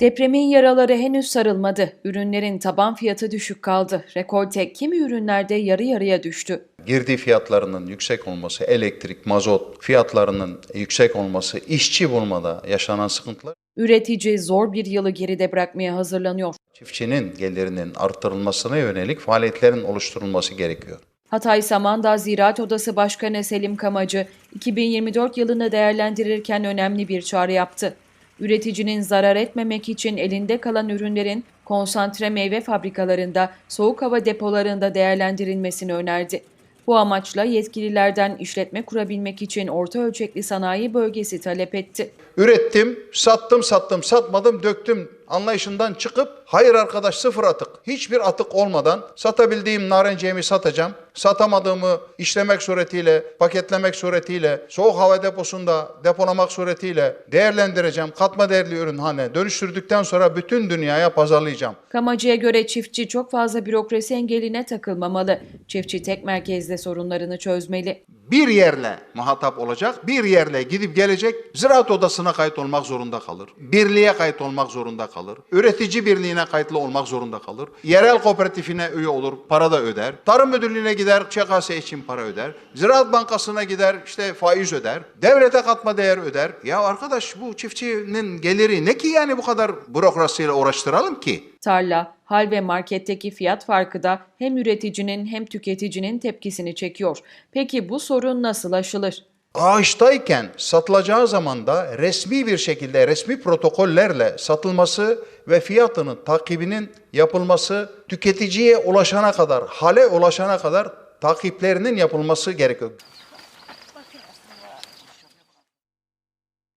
Depremin yaraları henüz sarılmadı. Ürünlerin taban fiyatı düşük kaldı. Rekolte kimi ürünlerde yarı yarıya düştü. girdi fiyatlarının yüksek olması, elektrik, mazot fiyatlarının yüksek olması, işçi bulmada yaşanan sıkıntılar, Üretici zor bir yılı geride bırakmaya hazırlanıyor. çiftçinin gelirinin arttırılmasına yönelik faaliyetlerin oluşturulması gerekiyor. Hatay Samandağ Ziraat Odası Başkanı Selim Kamacı, 2024 yılını değerlendirirken önemli bir çağrı yaptı. Üreticinin zarar etmemek için elinde kalan ürünlerin konsantre meyve fabrikalarında, soğuk hava depolarında değerlendirilmesini önerdi. Bu amaçla yetkililerden işletme kurabilmek için orta ölçekli sanayi bölgesi talep etti. Ürettim, sattım, sattım, satmadım, döktüm anlayışından çıkıp hayır arkadaş sıfır atık. Hiçbir atık olmadan satabildiğim narenciyemi satacağım. Satamadığımı işlemek suretiyle, paketlemek suretiyle, soğuk hava deposunda depolamak suretiyle değerlendireceğim. Katma değerli ürün haline dönüştürdükten sonra bütün dünyaya pazarlayacağım. Kamacı'ya göre çiftçi çok fazla bürokrasi engeline takılmamalı. Çiftçi tek merkezde sorunlarını çözmeli. bir yerle muhatap olacak, bir yerle gidip gelecek, ziraat odasına kayıt olmak zorunda kalır. Birliğe kayıt olmak zorunda kalır. Üretici birliğine kayıtlı olmak zorunda kalır. Yerel kooperatifine üye olur, para da öder. Tarım müdürlüğüne gider, ÇKS için para öder. Ziraat bankasına gider, işte faiz öder. Devlete katma değer öder. Ya arkadaş bu çiftçinin geliri ne ki yani bu kadar bürokrasiyle uğraştıralım ki? Tarla, hal ve marketteki fiyat farkı da hem üreticinin hem tüketicinin tepkisini çekiyor. Peki bu sorun nasıl aşılır? Ağaçtayken satılacağı zaman da resmi bir şekilde resmi protokollerle satılması ve fiyatının takibinin yapılması tüketiciye ulaşana kadar, hale ulaşana kadar takiplerinin yapılması gerekiyor.